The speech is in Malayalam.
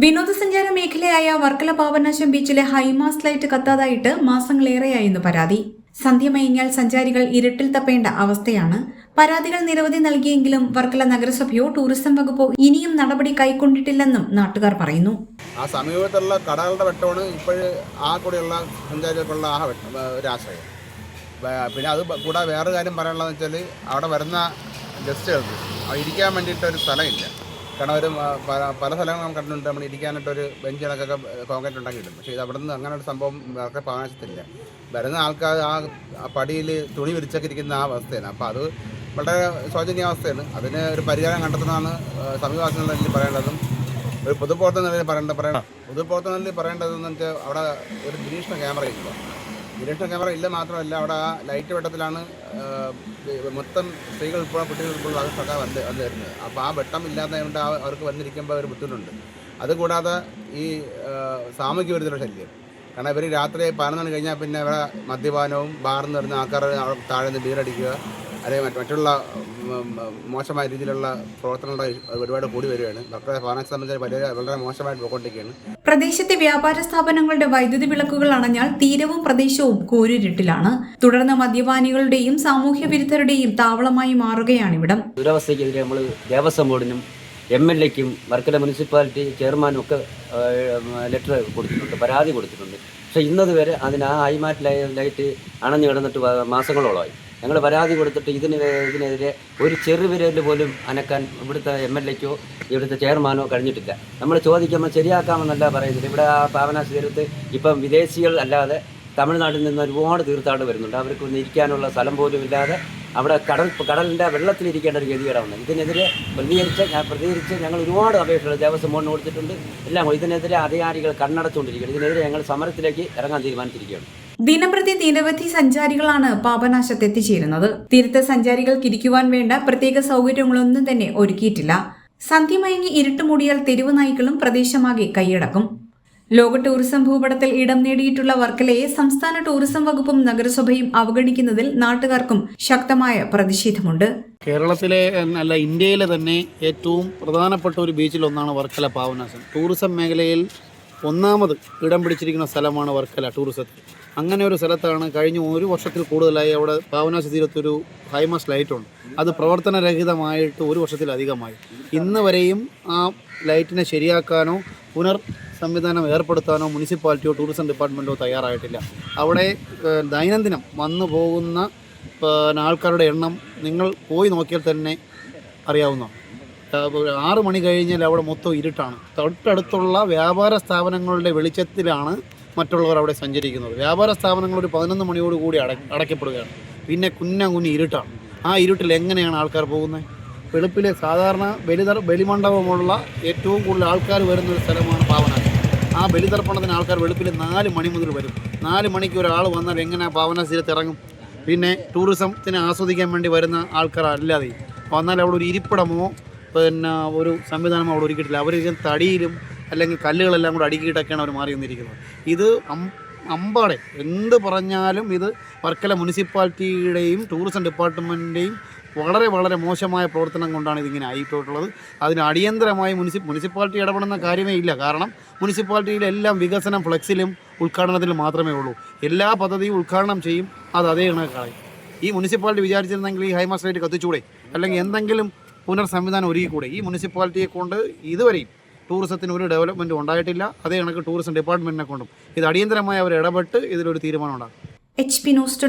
വിനോദസഞ്ചാര മേഖലയായ വർക്കല പാവനാശം ബീച്ചിലെ ഹൈമാസ് ലൈറ്റ് കത്താതായിട്ട് മാസങ്ങളേറെയായിരുന്നു പരാതി. സന്ധ്യ മയങ്ങിയാൽ സഞ്ചാരികൾ ഇരുട്ടിൽ തപ്പേണ്ട അവസ്ഥയാണ്. പരാതികൾ നിരവധി നൽകിയെങ്കിലും വർക്കല നഗരസഭയോ ടൂറിസം വകുപ്പോ ഇനിയും നടപടി കൈക്കൊണ്ടിട്ടില്ലെന്നും നാട്ടുകാർ പറയുന്നു. ആ സമീപത്തുള്ള കടകളുടെ വെട്ടമാണ് ഇപ്പോഴ് ആ കൂടെയുള്ള സഞ്ചാരികൾക്കുള്ള ആ ഒരാശ്രയം ഒരു ആശ്രയം. പിന്നെ അത് കൂടാതെ വേറൊരു കാര്യം പറയാനുള്ളതെന്ന് വെച്ചാൽ അവിടെ വരുന്ന ഗസ്റ്റുകൾക്ക് ഇരിക്കാൻ വേണ്ടിയിട്ട് ഒരു സ്ഥലമില്ല. കാരണം ഒരു പല- സ്ഥലങ്ങളും നമ്മൾ കണ്ടിട്ടുണ്ട്. നമ്മൾ ഇരിക്കാനായിട്ടൊരു ബെഞ്ച് കണക്കൊക്കെ കോൺക്രീറ്റ് ഉണ്ടാക്കിയിട്ടുണ്ട്. പക്ഷേ ഇത് അവിടെ നിന്ന് അങ്ങനെ ഒരു സംഭവം വേറെ പാകത്തില്ല വരുന്ന ആൾക്കാർ ആ പടിയിൽ തുണി വിരിച്ചൊക്കെ ഇരിക്കുന്ന ആ അവസ്ഥയാണ്. അപ്പോൾ അത് വളരെ ശോചനീയാവസ്ഥയാണ് അതിന് ഒരു പരിഹാരം കണ്ടെത്തുന്നതാണ് സമീപവാസികളുടെ നിലയിൽ പറയേണ്ടതും ഒരു പൊതുപ്രവർത്തന നിലയിൽ പറയേണ്ട പറയണം പൊതുപ്രവർത്തന നിലയിൽ പറയേണ്ടതെന്ന് വെച്ചാൽ അവിടെ ഒരു നിരീക്ഷണ ക്യാമറ ഇല്ല. നിരീക്ഷണ ക്യാമറ ഇല്ല മാത്രമല്ല അവിടെ ആ ലൈറ്റ് വെട്ടത്തിലാണ് മൊത്തം സ്ത്രീകൾ ഇപ്പോൾ കുട്ടികൾ ഇപ്പോൾ അകത്തൊക്കെ വന്ന് വന്ന് വന്നിരുന്നത് അപ്പോൾ ആ വെട്ടം ഇല്ലാത്തതുകൊണ്ട് അവർക്ക് വന്നിരിക്കുമ്പോൾ ഒരു ബുദ്ധിമുട്ടുണ്ട്. അതുകൂടാതെ ഈ സാമൂഹ്യ വിരുദ്ധരുടെ ശല്യം. കാരണം ഇവർ രാത്രി പതിനൊന്ന് മണി കഴിഞ്ഞാൽ പിന്നെ ഇവിടെ മദ്യപാനവും ബാറിൽ നിന്ന് വരുന്ന ആൾക്കാർ താഴെ നിന്ന് ബീറടിക്കുക അല്ലെങ്കിൽ മറ്റുള്ള മോശമായ രീതിയിലുള്ള പ്രവർത്തനങ്ങളുടെ ഒരുപാട് കൂടി വരികയാണ്. ഡോക്ടറെ ഫാനാക്സ് സംബന്ധിച്ച് വളരെ വളരെ മോശമായിട്ട് പോയിക്കൊണ്ടിരിക്കുകയാണ്. പ്രദേശത്തെ വ്യാപാര സ്ഥാപനങ്ങളുടെ വൈദ്യുതി വിളക്കുകൾ അണഞ്ഞാൽ തീരവും പ്രദേശവും കൂരിരുട്ടിലാണ്. തുടർന്ന് മദ്യപാനികളുടെയും സാമൂഹ്യ വിരുദ്ധരുടെയും താവളമായി മാറുകയാണിവിടം ദുരവസ്ഥയ്ക്കെതിരെ നമ്മൾ ദേവസ്വം ബോർഡിനും എം എൽ എക്കും വർക്കല മുനിസിപ്പാലിറ്റി ചെയർമാനും ഒക്കെ ലെറ്റർ കൊടുത്തിട്ടുണ്ട് പരാതി കൊടുത്തിട്ടുണ്ട്. പക്ഷേ ഇന്നത് വരെ അതിന് ആ ഹൈമാറ്റ് ലൈറ്റ് അണഞ്ഞു കിടന്നിട്ട് മാസങ്ങളോളമായി. ഞങ്ങൾ പരാതി കൊടുത്തിട്ട് ഇതിന് ഇതിനെതിരെ ഒരു ചെറുവിരൽ പോലും അനക്കാൻ ഇവിടുത്തെ എം എൽ എക്കോ ഇവിടുത്തെ ചെയർമാനോ കഴിഞ്ഞിട്ടില്ല. നമ്മൾ ചോദിക്കുമ്പോൾ ശരിയാക്കാമെന്നല്ല പറയുന്നത്. ഇവിടെ ആ പാവനാശി തീരത്ത് ഇപ്പം വിദേശികൾ അല്ലാതെ തമിഴ്നാട്ടിൽ നിന്ന് ഒരുപാട് തീർത്ഥാടകർ വരുന്നുണ്ട്. അവർക്ക് ഒന്ന് ഇരിക്കാനുള്ള സ്ഥലം പോലും ഇല്ലാതെ അവിടെ കടൽ കടലിന്റെ വെള്ളത്തിലിരിക്കേണ്ട ഒരു ഗതികേടാണ് ഇതിനെതിരെ പ്രതികരിച്ച് ഞാൻ പ്രതികരിച്ച് ഞങ്ങൾ ഒരുപാട് അപേക്ഷകൾ ദേവസ്വം ബോർഡിന് കൊടുത്തിട്ടുണ്ട്. എല്ലാം ഇതിനെതിരെ അധികാരികൾ കണ്ണടച്ചുകൊണ്ടിരിക്കുകയാണ് ഇതിനെതിരെ ഞങ്ങൾ സമരത്തിലേക്ക് ഇറങ്ങാൻ തീരുമാനിച്ചിരിക്കുകയാണ്. ദിനംപ്രതി നിരവധി സഞ്ചാരികളാണ് പാപനാശത്ത് എത്തിച്ചേരുന്നത് തീരത്തെ സഞ്ചാരികൾക്ക് ഇരിക്കുവാൻ വേണ്ട പ്രത്യേക സൗകര്യങ്ങളൊന്നും തന്നെ ഒരുക്കിയിട്ടില്ല. സന്ധ്യമയങ്ങി ഇരുട്ട് മൂടിയാൽ തെരുവ് നായ്ക്കളും പ്രദേശമാകെ കൈയടക്കും. ലോക ടൂറിസം ഭൂപടത്തിൽ ഇടം നേടിയിട്ടുള്ള വർക്കലയെ സംസ്ഥാന ടൂറിസം വകുപ്പും നഗരസഭയും അവഗണിക്കുന്നതിൽ നാട്ടുകാർക്കും ശക്തമായ പ്രതിഷേധമുണ്ട്. കേരളത്തിലെ അല്ല ഇന്ത്യയിലെ തന്നെ ഏറ്റവും പ്രധാനപ്പെട്ട ഒരു ബീച്ചിൽ ഒന്നാണ് വർക്കല പാവനാശം. ടൂറിസം മേഖലയിൽ ഒന്നാമത് ഇടം പിടിച്ചിരിക്കുന്ന സ്ഥലമാണ് വർക്കല ടൂറിസത്തിൽ. അങ്ങനെ ഒരു സ്ഥലത്താണ് കഴിഞ്ഞ ഒരു വർഷത്തിൽ കൂടുതലായി അവിടെ പാവനാശ തീരത്തൊരു ഹൈമാസ് ലൈറ്റുണ്ട് അത് പ്രവർത്തനരഹിതമായിട്ട് ഒരു വർഷത്തിലധികമായി. ഇന്ന് വരെയും ആ ലൈറ്റിനെ ശരിയാക്കാനോ പുനർ സംവിധാനം ഏർപ്പെടുത്താനോ മുനിസിപ്പാലിറ്റിയോ ടൂറിസം ഡിപ്പാർട്ട്മെന്റോ തയ്യാറായിട്ടില്ല. അവിടെ ദൈനംദിനം വന്നു പോകുന്ന ആൾക്കാരുടെ എണ്ണം നിങ്ങൾ പോയി നോക്കിയാൽ തന്നെ അറിയാവുന്നതാണ്. ആറ് മണി കഴിഞ്ഞാൽ അവിടെ മൊത്തം ഇരുട്ടാണ്. തൊട്ടടുത്തുള്ള വ്യാപാര സ്ഥാപനങ്ങളുടെ വെളിച്ചത്തിലാണ് മറ്റുള്ളവർ അവിടെ സഞ്ചരിക്കുന്നത്. വ്യാപാര സ്ഥാപനങ്ങൾ ഒരു പതിനൊന്ന് മണിയോട് കൂടി അട അടയ്ക്കപ്പെടുകയാണ്. പിന്നെ കുന്ന കുഞ്ഞി ഇരുട്ടാണ്. ആ ഇരുട്ടിൽ എങ്ങനെയാണ് ആൾക്കാർ പോകുന്നത്? വെളുപ്പിലെ സാധാരണ ബലിതർ ബലിമണ്ഡപമുള്ള ഏറ്റവും കൂടുതൽ ആൾക്കാർ വരുന്ന ഒരു സ്ഥലമാണ് പാവന. ആ ബലിതർപ്പണത്തിന് ആൾക്കാർ വെളുപ്പിൽ നാല് മണി മുതൽ വരും. നാല് മണിക്ക് ഒരാൾ വന്നാൽ എങ്ങനെ പാവന തീരത്ത് ഇറങ്ങും? പിന്നെ ടൂറിസത്തിന് ആസ്വദിക്കാൻ വേണ്ടി വരുന്ന ആൾക്കാർ അല്ലാതെ. വന്നാൽ അവിടെ ഒരു ഇരിപ്പിടമോ പിന്നെ ഒരു സംവിധാനമോ അവിടെ ഒരുക്കിയിട്ടില്ല. അവർ തടിയിലും അല്ലെങ്കിൽ കല്ലുകളെല്ലാം കൂടെ അടുക്കിയിട്ടൊക്കെയാണ് അവർ മാറി വന്നിരിക്കുന്നത്. ഇത് അമ്പാടെ എന്ത് പറഞ്ഞാലും ഇത് വർക്കല മുനിസിപ്പാലിറ്റിയുടെയും ടൂറിസം ഡിപ്പാർട്ട്മെന്റിന്റെയും വളരെ വളരെ മോശമായ പ്രവർത്തനം കൊണ്ടാണ് ഇതിങ്ങനെ ആയിട്ടുള്ളത് അതിന് അടിയന്തരമായി മുനിസി മുനിസിപ്പാലിറ്റി ഇടപെടുന്ന കാര്യമേ ഇല്ല. കാരണം മുനിസിപ്പാലിറ്റിയിലെ എല്ലാം വികസനം ഫ്ലെക്സിലും ഉദ്ഘാടനത്തിലും മാത്രമേ ഉള്ളൂ. എല്ലാ പദ്ധതിയും ഉദ്ഘാടനം ചെയ്യും. അത് അതേ കണക്കായി ഈ മുനിസിപ്പാലിറ്റി വിചാരിച്ചിരുന്നെങ്കിൽ ഈ ഹൈമാസ് ലൈറ്റ് കത്തിച്ചൂടെ? അല്ലെങ്കിൽ എന്തെങ്കിലും പുനർസംവിധാനം ഒരുക്കിക്കൂടെ? ഈ മുനിസിപ്പാലിറ്റിയെ കൊണ്ട് ഇതുവരെയും ടൂറിസത്തിന് ഒരു ഡെവലപ്മെന്റ് ഉണ്ടായിട്ടില്ല. അതേ കണക്ക് ടൂറിസം ഡിപ്പാർട്ട്മെന്റിനെ കൊണ്ടും. ഇത് അടിയന്തരമായി അവർ ഇടപെട്ട് ഇതിലൊരു തീരുമാനം ഉണ്ടാകും എച്ച് പി ന്യൂസ്